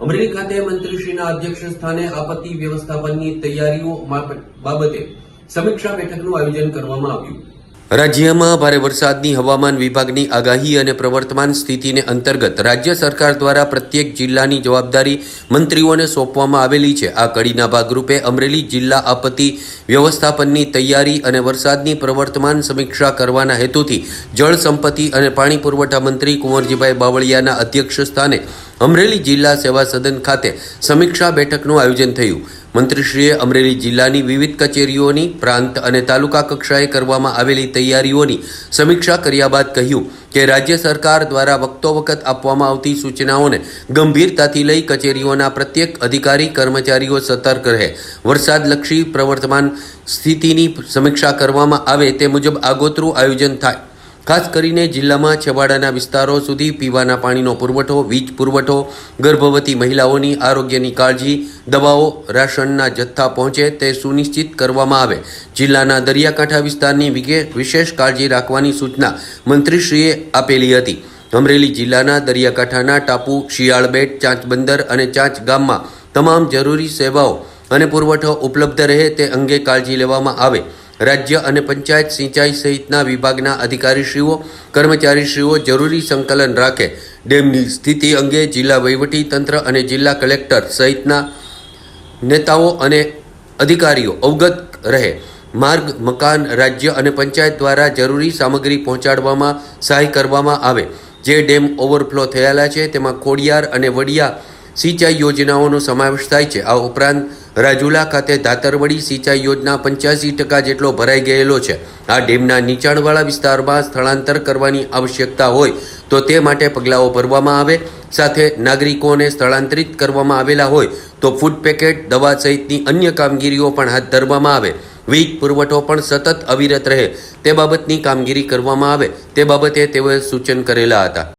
અમરેલી ખાતે મંત્રીશ્રીના અધ્યક્ષ સ્થાને આપત્તિ વ્યવસ્થાપનની તૈયારીઓ બાબતે સમીક્ષા બેઠકનું આયોજન કરવામાં આવ્યું. રાજ્યમાં ભારે વરસાદની હવામાન વિભાગની આગાહી અને પ્રવર્તમાન સ્થિતિને અંતર્ગત રાજ્ય સરકાર દ્વારા પ્રત્યેક જિલ્લાની જવાબદારી મંત્રીઓને સોંપવામાં આવેલી છે. આ કડીના ભાગરૂપે અમરેલી જિલ્લા આપત્તિ વ્યવસ્થાપનની તૈયારી અને વરસાદની પ્રવર્તમાન સમીક્ષા કરવાના હેતુથી જળ સંપત્તિ અને પાણી પુરવઠા મંત્રી કુંવરજીભાઈ બાવળિયાના અધ્યક્ષ સ્થાને અમરેલી જિલ્લા સેવા સદન ખાતે સમીક્ષા બેઠકનું આયોજન થયું. મંત્રીશ્રીએ અમરેલી જિલ્લાની વિવિધ કચેરીઓની, પ્રાંત અને તાલુકા કક્ષાએ કરવામાં આવેલી તૈયારીઓની સમીક્ષા કર્યા બાદ કહ્યું કે રાજ્ય સરકાર દ્વારા વખતો વખત આપવામાં આવતી સૂચનાઓને ગંભીરતાથી લઈ કચેરીઓના પ્રત્યેક અધિકારી, કર્મચારીઓ સતર્ક રહે. વરસાદલક્ષી પ્રવર્તમાન સ્થિતિની સમીક્ષા કરવામાં આવે તે મુજબ આગોતરું આયોજન થાય. ખાસ કરીને જિલ્લામાં છેવાડાના વિસ્તારો સુધી પીવાના પાણીનો પુરવઠો, વીજ પુરવઠો, ગર્ભવતી મહિલાઓની આરોગ્યની કાળજી, દવાઓ, રાશનના જથ્થા પહોંચે તે સુનિશ્ચિત કરવામાં આવે. જિલ્લાના દરિયાકાંઠા વિસ્તારની વિશેષ કાળજી રાખવાની સૂચના મંત્રીશ્રીએ આપેલી હતી. અમરેલી જિલ્લાના દરિયાકાંઠાના ટાપુ, શિયાળબેટ ચાંચ બંદર અને ચાંચ ગામમાં તમામ જરૂરી સેવાઓ અને પુરવઠો ઉપલબ્ધ રહે તે અંગે કાળજી લેવામાં આવે. રાજ્ય અને પંચાયત સિંચાઈ સહિતના વિભાગના અધિકારીશ્રીઓ, કર્મચારીશ્રીઓ જરૂરી સંકલન રાખે. ડેમની સ્થિતિ અંગે જિલ્લા તંત્ર અને જિલ્લા કલેક્ટર સહિતના નેતાઓ અને અધિકારીઓ અવગત રહે. માર્ગ, મકાન, રાજ્ય અને પંચાયત દ્વારા જરૂરી સામગ્રી પહોંચાડવામાં સહાય કરવામાં આવે. જે ડેમ ઓવરફ્લો થયેલા છે, તેમાં ખોડિયાર અને વડિયા સિંચાઈ યોજનાઓનો સમાવેશ થાય છે. આ ઉપરાંત રાજુલા ખાતે ધાતરવડી સિંચાઈ યોજના પંચ્યાસી ટકા જેટલો ભરાઈ ગયેલો છે. આ ડેમના નીચાણવાળા વિસ્તારમાં સ્થળાંતર કરવાની આવશ્યકતા હોય તો તે માટે પગલાઓ ભરવામાં આવે. સાથે નાગરિકોને સ્થળાંતરિત કરવામાં આવેલા હોય તો ફૂડ પેકેટ, દવા સહિતની અન્ય કામગીરીઓ પણ હાથ ધરવામાં આવે. વીજ પુરવઠો પણ સતત અવિરત રહે. તે બાબતની કામગીરી કરવામાં આવે. તે બાબતે તેઓએ સૂચન કરેલા હતા.